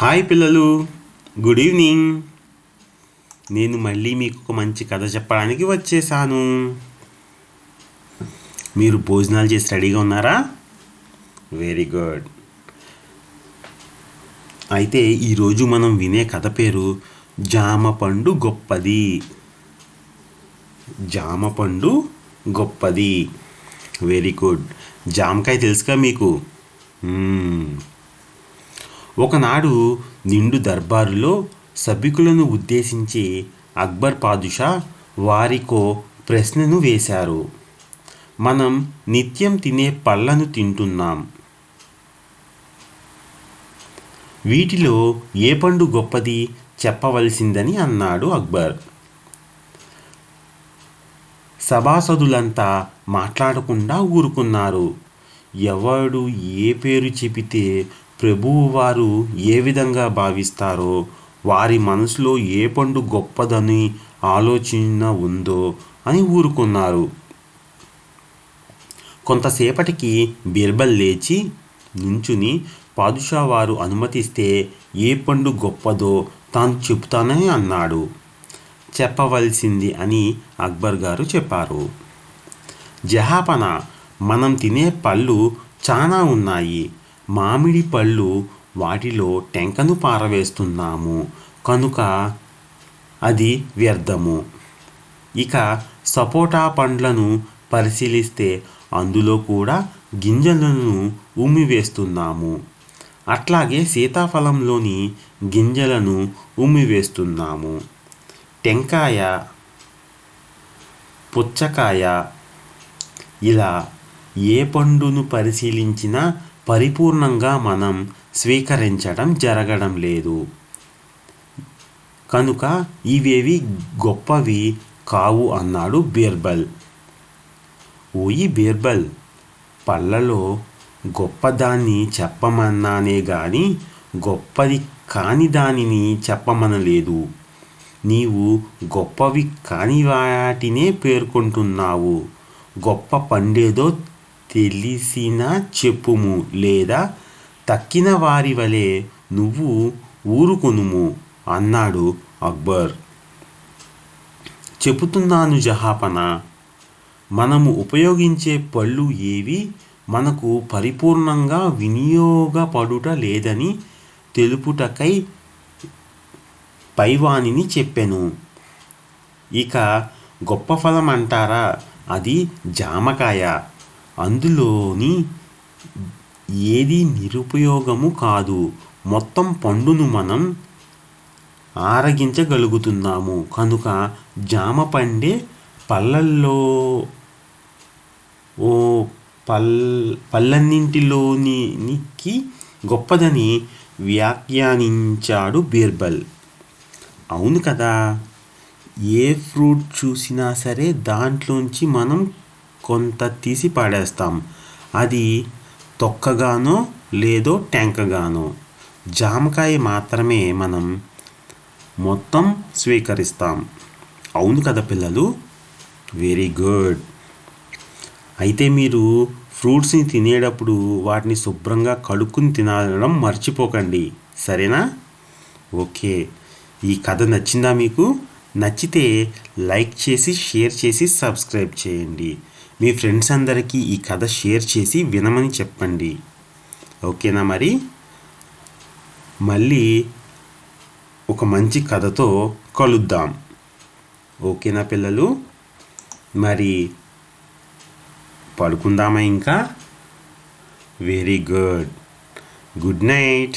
Hi పిల్లలు good evening. నేను మళ్ళీ మీకు ఒక మంచి కథ చెప్పడానికి వచ్చేసాను. మీరు భోజనాలు చేసి రెడీగా ఉన్నారా? వెరీ గుడ్ అయితే ఈరోజు మనం వినే కథ పేరు జామ పండు గొప్పది. జామ పండు గొప్పది. వెరీ గుడ్ జామకాయ తెలుసుగా మీకు? Hmm. ఒకనాడు నిండు దర్బారులో సభికులను ఉద్దేశించి అక్బర్ పాదుషా వారికో ప్రశ్నను వేశారు. మనం నిత్యం తినే పళ్ళను తింటున్నాం. వీటిలో ఏ పండు గొప్పది చెప్పవలసిందని అన్నాడు అక్బర్. సభాసదులంతా మాట్లాడకుండా ఊరుకున్నారు. ఎవడు ఏ పేరు చెబితే ప్రభువు వారు ఏ విధంగా భావిస్తారో వారి మనసులో ఏ పండు గొప్పదని ఆలోచన ఉందో అని ఊరుకున్నారు. కొంతసేపటికి బీర్బల్ లేచి నుంచుని పాదుషా వారు అనుమతిస్తే ఏ పండు గొప్పదో తాను చెబుతానని అన్నాడు. చెప్పవలసింది అని అక్బర్ గారు చెప్పారు. జహాపన మనం తినే పళ్ళు చాలా ఉన్నాయి. మామిడి పళ్ళు వాటిలో టెంకను పారవేస్తున్నాము. కనుక అది వ్యర్థము. ఇక సపోటా పండ్లను పరిశీలిస్తే అందులో కూడా గింజలను ఉమ్మివేస్తున్నాము. అట్లాగే సీతాఫలంలోని గింజలను ఉమ్మివేస్తున్నాము. టెంకాయ పుచ్చకాయ ఇలా ఏ పండును పరిశీలించినా పరిపూర్ణంగా మనం స్వీకరించడం జరగడం లేదు. కనుక ఇవేవి గొప్పవి కావు అన్నాడు బీర్బల్. ఓయి బీర్బల్ పళ్ళలో గొప్పదాన్ని చెప్పమన్నానే గాని గొప్పది కాని దానిని చెప్పమనలేదు. నీవు గొప్పవి కాని వాటినే పేర్కొంటున్నావు. గొప్ప పండేదో తెలిసినా చెప్పుము లేదా తక్కిన వారి వలె నువ్వు ఊరుకొనుము అన్నాడు అక్బర్. చెబుతున్నాను జహాపన మనము ఉపయోగించే పళ్ళు ఏవి? మనకు పరిపూర్ణంగా వినియోగపడుట లేదని తెలుపుటకై పైవాణిని చెప్పెను. ఇక గొప్ప ఫలం అంటారా అది జామకాయ. అందులోని ఏది నిరుపయోగము కాదు మొత్తం పండును మనం ఆరగించగలుగుతున్నాము. కనుక జామ పండే పళ్ళల్లో ఓ పల్ పళ్ళన్నింటిలోనికి గొప్పదని వ్యాఖ్యానించాడు బీర్బల్. అవును కదా? ఏ ఫ్రూట్ చూసినా సరే దాంట్లోంచి మనం కొంత తీసి పాడేస్తాం. అది తొక్కగానో లేదో టెంకగానో జామకాయ మాత్రమే మనం మొత్తం స్వీకరిస్తాం. అవును కదా పిల్లలు? వెరీ గుడ్ అయితే మీరు ఫ్రూట్స్ని తినేటప్పుడు వాటిని శుభ్రంగా కడుక్కుని తినడం మర్చిపోకండి. సరేనా? ఓకే. ఈ కథ నచ్చిందా మీకు? నచ్చితే లైక్ చేసి షేర్ చేసి సబ్స్క్రైబ్ చేయండి. మీ ఫ్రెండ్స్ అందరికీ ఈ కథ షేర్ చేసి వినమని చెప్పండి. ఓకేనా మరి? మళ్ళీ ఒక మంచి కథతో కలుద్దాం. ఓకేనా పిల్లలు? మరి పడుకుందామా ఇంకా? Very good. Good night.